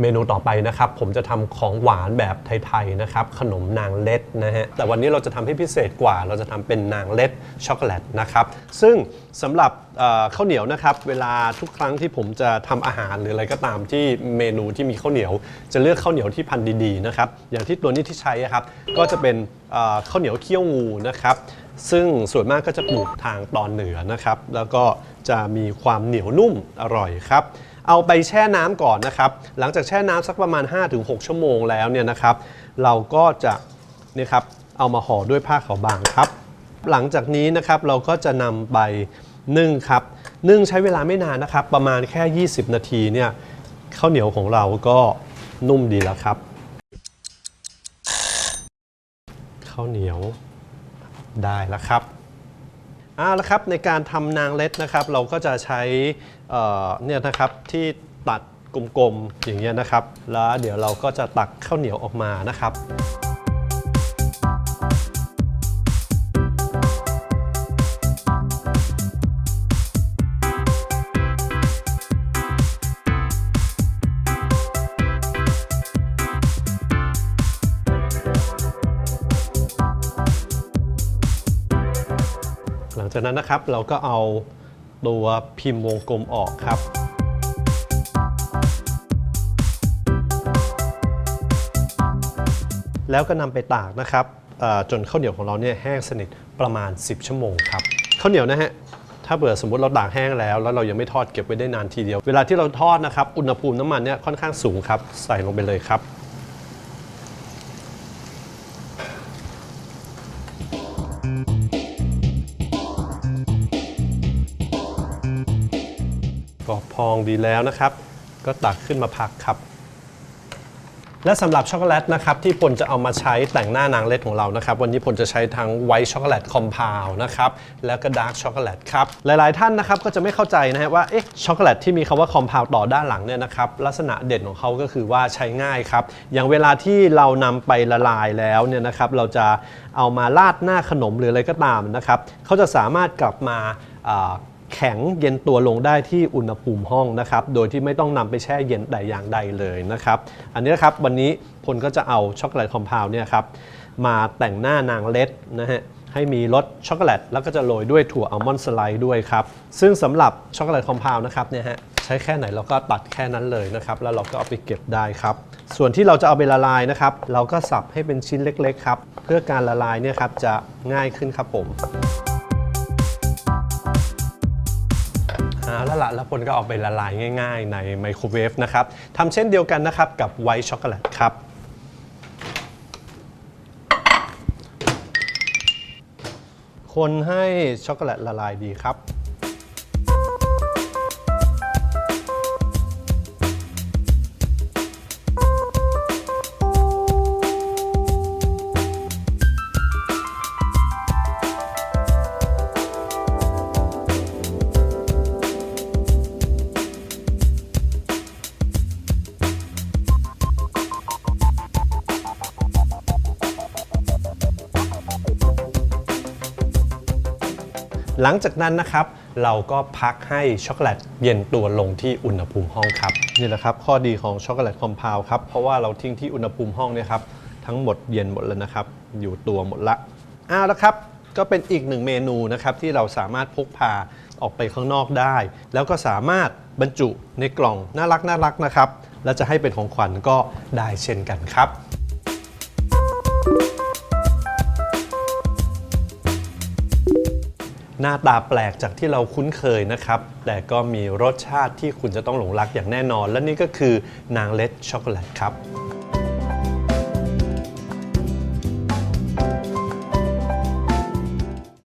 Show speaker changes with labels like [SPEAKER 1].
[SPEAKER 1] เมนูต่อไปนะครับผมจะทำของหวานแบบไทยๆนะครับขนมนางเล็ดนะฮะแต่วันนี้เราจะทำให้พิเศษกว่า เราจะทำเป็นนางเล็ดช็อกโกแลตนะครับซึ่งสำหรับเอ่อข้าวเหนียวนะครับเวลาทุกครั้งที่ผมจะทำอาหารหรืออะไรก็ตามที่เมนูที่มีข้าวเหนียว จะเลือกข้าวเหนียวที่พันธุ์ดีๆนะครับอย่างที่ตัวนี้ที่ใช้อะครับก็จะเป็นเอ่อข้าวเหนียวเคี่ยวงูนะครับ ซึ่งส่วนมากก็จะปลูกทางตอนเหนือนะครับ แล้วก็จะมีความเหนียวนุ่มอร่อยครับ เอาไปแช่น้ำก่อนนะครับ หลังจากแช่น้ำสักประมาณ 5-6 ชั่วโมงแล้วเนี่ยนะครับ เราก็จะนี่ครับเอามาห่อด้วยผ้าขาวบางครับ หลังจากนี้นะครับเราก็จะนำไปนึ่งครับ นึ่งใช้เวลาไม่นานนะครับ ประมาณแค่ 20 นาทีเนี่ยข้าวเหนียวของเราก็นุ่มดีแล้วครับข้าวเหนียวได้แล้วครับ เอาละครับในการทำนางเล็ดนะครับ เราก็จะใช้เอ่อเนี่ยนะครับที่ตัดกลมๆอย่างเงี้ยนะครับ แล้วเดี๋ยวเราก็จะตักข้าวเหนียวออกมานะครับ หลังจากนั้นนะครับเราก็เอาตัวพิมพ์วงกลมออกครับ แล้วก็นำไปตากนะครับจนข้าวเหนียวของเราเนี่ยแห้งสนิทประมาณ 10 ชั่วโมงครับข้าวเหนียวนะฮะถ้าเบื่อสมมติเราตากแห้งแล้ว แล้วเรายังไม่ทอดเก็บไว้ได้นานทีเดียว เวลาที่เราทอดนะครับ อุณหภูมิน้ำมันเนี่ยค่อนข้างสูงครับ ใส่ลงไปเลยครับ ก็พองดีแล้วนะครับ ก็ตักขึ้นมาพักครับ และสำหรับช็อกโกแลตนะครับที่พลจะเอามาใช้แต่งหน้านางเล็ดของเรานะครับ วันนี้พลจะใช้ทั้งไวท์ช็อกโกแลตคอมเพลนะครับแล้วก็ดาร์กช็อกโกแลตครับหลายๆท่านนะครับก็จะไม่เข้าใจนะฮะว่าเอ๊ะช็อกโกแลตที่มีคำว่าคอมเพลต่อด้านหลังเนี่ยนะครับลักษณะเด่นของเขาก็คือว่าใช้ง่ายครับอย่างเวลาที่เรานำไปละลายแล้วเนี่ยนะครับเราจะเอามาราดหน้าขนมหรืออะไรก็ตามนะครับเขาจะสามารถกลับมา แข็งเย็นตัวลงได้ที่อุณหภูมิห้องนะครับ โดยที่ไม่ต้องนำไปแช่เย็นใดอย่างใดเลยนะครับ อันนี้นะครับวันนี้พลก็จะเอาช็อกโกแลตคอมเพลเนี่ยครับมาแต่งหน้านางเล็ดนะฮะให้มีรสช็อกโกแลตแล้วก็จะโรยด้วยถั่วอัลมอนด์สไลด์ด้วยครับ ซึ่งสำหรับช็อกโกแลตคอมเพลนะครับเนี่ยฮะใช้แค่ไหนเราก็ตัดแค่นั้นเลยนะครับ แล้วเราก็เอาไปเก็บได้ครับ ส่วนที่เราจะเอาไปละลายนะครับ เราก็สับให้เป็นชิ้นเล็กๆครับ เพื่อการละลายเนี่ยครับจะง่ายขึ้นครับผมาแล้วละแล้วพลก็เอาไปละลายง่าย ๆ ในไมโครเวฟนะครับทำเช่นเดียวกันนะครับกับไวท์ช็อกโกแลตครับ คนให้ช็อกโกแลตละลายดีครับ หลังจากนั้นนะครับ เราก็พักให้ช็อกโกแลตเย็นตัวลงที่อุณหภูมิห้องครับนี่แหละครับ ข้อดีของช็อกโกแลตคอมเพลครับเพราะว่าเราทิ้งที่อุณหภูมิห้องเนี่ยครับทั้งหมดเย็นหมดแล้วนะครับ อยู่ตัวหมดละเอาล้วครับก็เป็นอีกหนึ่งเมนูนะครับที่เราสามารถพกพาออกไปข้างนอกได้ แล้วก็สามารถบรรจุในกล่องน่ารักน่ารักนะครับ แล้วจะให้เป็นของขวัญก็ได้เช่นกันครับ หน้าตาแปลกจากที่เราคุ้นเคยนะครับ แต่ก็มีรสชาติที่คุณจะต้องหลงรักอย่างแน่นอน และนี่ก็คือนางเล็ดช็อกโกแลตครับ